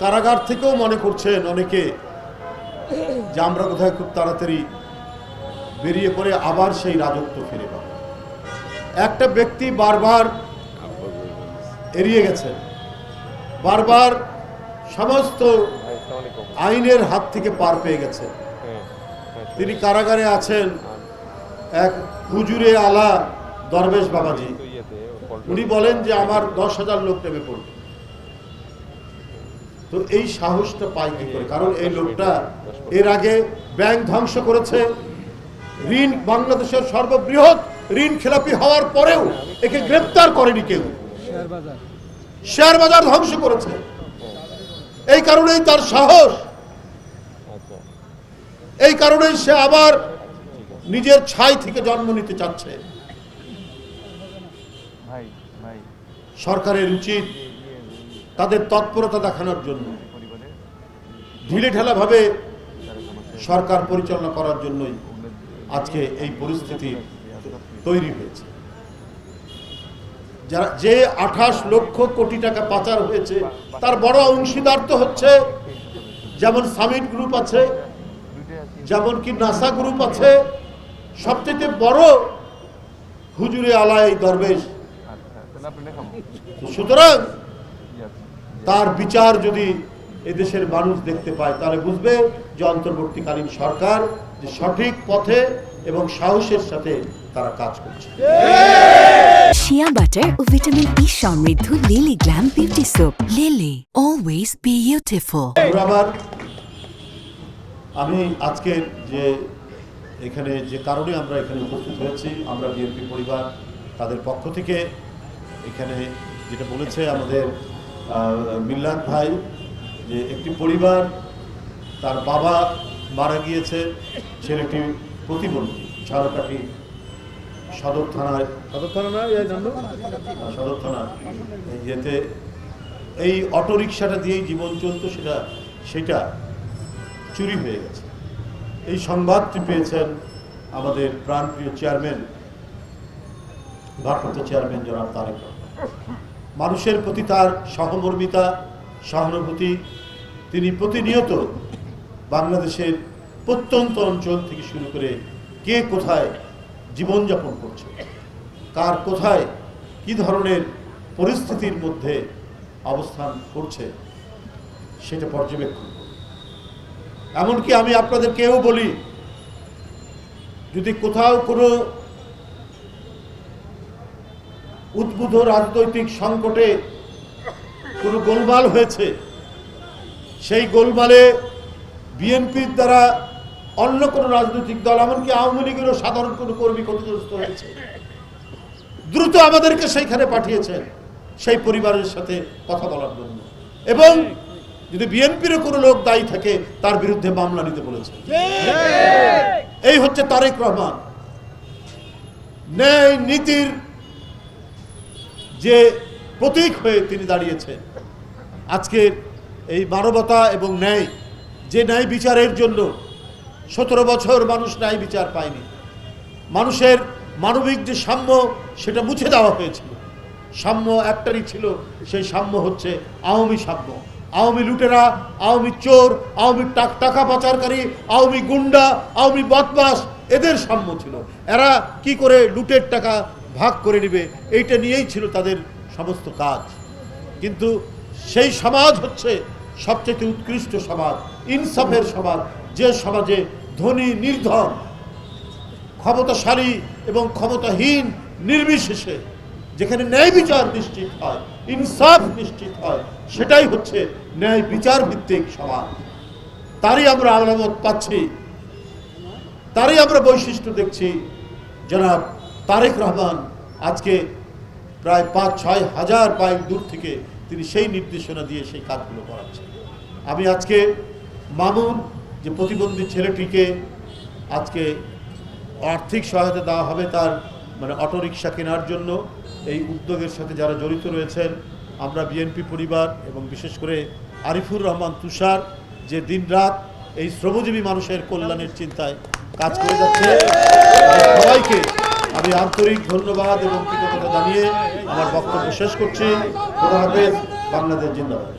কারাগার থেকেও মনে করছেন অনেকে যে আমরা কোথায় খুব তাড়াতাড়ি বেরিয়ে পড়ে আবার সেই রাজত্ব ফিরে পাব। একটা ব্যক্তি বারবার এড়িয়ে গেছেন। বারবার সমস্ত আইনের হাত থেকে পার পেয়ে গেছে তিনি কারাগারে আছেন এক হুজুরে আলা দরবেশ বাবাজি। উনি বলেন যে, আমার দশ হাজার লোক নেমে পড়বে। তো এই সাহসটা পাই কি করে। কারণ এই লোকটা এর আগে ব্যাংক ধ্বংস করেছে ঋণ বাংলাদেশের সর্ববৃহৎ ঋণ খেলাপি হওয়ার পরেও একে গ্রেপ্তার করেনি কেউ। শেয়ার বাজার ধ্বংস করেছে। এই কারণেই তার সাহস। এই কারণেই সে আবার নিজের ছাই থেকে জন্ম নিতে চাচ্ছে। ভাই ভাই। সরকারের উচিত তাদের তৎপরতা দেখানোর জন্য, ঢিলে ঢালা ভাবে সরকার পরিচালনা করার জন্যই আজকে এই পরিস্থিতি তৈরি হয়েছে। যারা, যে আঠাশ লক্ষ কোটি টাকা পাচার হয়েছে, তার বড় অংশীদার তো হচ্ছে যেমন সামিট গ্রুপ আছে, যেমন কি নাসা গ্রুপ আছে, সবচেয়ে বড় হুজুরে আলাই দরবেশ। সুতরাং তার বিচার যদি এদেশের মানুষ দেখতে পায় তাহলে বুঝবে যে অন্তর্বর্তীকালীন সরকার যে সঠিক পথে এবং সাহসের সাথে তারা কাজ করছে। শিয়া বাটার ও ভিটামিন ই সমৃদ্ধ Lily glam beauty soap Lily always beautiful আমার আমি আজকের যে এখানে যে কারণে আমরা এখানে উপস্থিত হয়েছি আমরা বিএনপি পরিবার তাদের পক্ষ থেকে এখানে যেটা বলেছে আমাদের মিল্লাত ভাই যে একটি পরিবার তার বাবা মারা গিয়েছে ছেলেটি প্রতিবন্ধী ঝাড়কাঠি সদর থানায়। সদর থানা এই নাম সদর থানা। ইয়েতে এই অটো রিক্সাটা দিয়েই জীবন চলতো সেটা সেটা চুরি হয়ে গেছে। এই সংবাদটি পেয়েছেন আমাদের প্রাণপ্রিয় চেয়ারম্যান ভারপ্রাপ্ত চেয়ারম্যান জনাব তারেক রহমান। মানুষের প্রতি তার সহমর্মিতা, সহানুভূতি, তিনি প্রতিনিয়ত বাংলাদেশের প্রত্যন্ত অঞ্চল থেকে শুরু করে কে কোথায় জীবনযাপন করছে, কার কোথায় কি ধরনের পরিস্থিতির মধ্যে অবস্থান করছে, সেটা পর্যবেক্ষণ করুন। এমনকি আমি আপনাদের কেউ বলি, যদি কোথাও কোনো উদ্ভূত রাজনৈতিক সংকটে কোনো গোলমাল হয়েছে? সেই গোলমালে বিএনপির দ্বারা অন্য কোনো রাজনৈতিক দল এমনকি আওয়ামী লীগেরও সাধারণ কোনো কর্মী ক্ষতিগ্রস্ত হয়েছে? দ্রুত আমাদেরকে সেইখানে পাঠিয়েছেন সেই পরিবারের সাথে কথা বলার জন্য। এবং যদি বিএনপিরও কোনো লোক দায়ী থাকে তার বিরুদ্ধে মামলা নিতে বলেছে। এই হচ্ছে তারেক রহমান। ন্যায় নীতির যে প্রতীক হয়ে তিনি দাঁড়িয়েছেন। আজকের এই মানবতা এবং ন্যায়, যে ন্যায় বিচারের জন্য সতেরো বছর মানুষ ন্যায় বিচার পায়নি। মানুষের মানবিক যে সাম্য, সেটা মুছে দেওয়া হয়েছিল। সাম্য একটারই ছিল, সেই সাম্য হচ্ছে আওয়ামী সাম্য। আওয়ামী লুটেরা, আওয়ামী চোর, আওয়ামী টাক- পাচারকারী, আওয়ামী গুন্ডা, আওয়ামী বদমাস এদের সাম্য ছিল। এরা কি করে লুটের টাকা ভাগ করে নেবে, এইটা নিয়েই ছিল তাদের সমস্ত কাজ। কিন্তু সেই সমাজ হচ্ছে সবচেয়ে উৎকৃষ্ট সমাজ, ইনসাফের সমাজ, যে সমাজে ধনী, নির্ধন, ক্ষমতাশালী এবং ক্ষমতাহীন, নির্বিশেষে, যেখানে ন্যায় বিচার নিশ্চিত হয়, ইনসাফ নিশ্চিত হয়, সেটাই হচ্ছে ন্যায় বিচার ভিত্তিক সমাজ। তারই আমরা আলামত পাচ্ছি। তারই আমরা বৈশিষ্ট্য দেখছি। জনাব তারেক রহমান আজকে প্রায় পাঁচ, ছয় হাজার বাইক দূর থেকে তিনি সেই নির্দেশনা দিয়ে সেই কাজগুলো করাচ্ছেন। আমি আজকে মামুন, যে প্রতিবন্ধী ছেলেটিকে আজকে আর্থিক সহায়তা দেওয়া হবে তার মানে অটোরিকশা কেনার জন্য, এই উদ্যোগের সাথে যারা জড়িত রয়েছেন, আমরা বিএনপি পরিবার এবং বিশেষ করে আরিফুর রহমান তুষার যে দিনরাত এই শ্রমজীবী মানুষের কল্যাণের চিন্তায় কাজ করে যাচ্ছে, সবাইকে আমি আন্তরিক ধন্যবাদ এবং কৃতজ্ঞতা জানিয়ে আমার বক্তব্য শেষ করছি। বাংলাদেশ জিন্দাবাদ।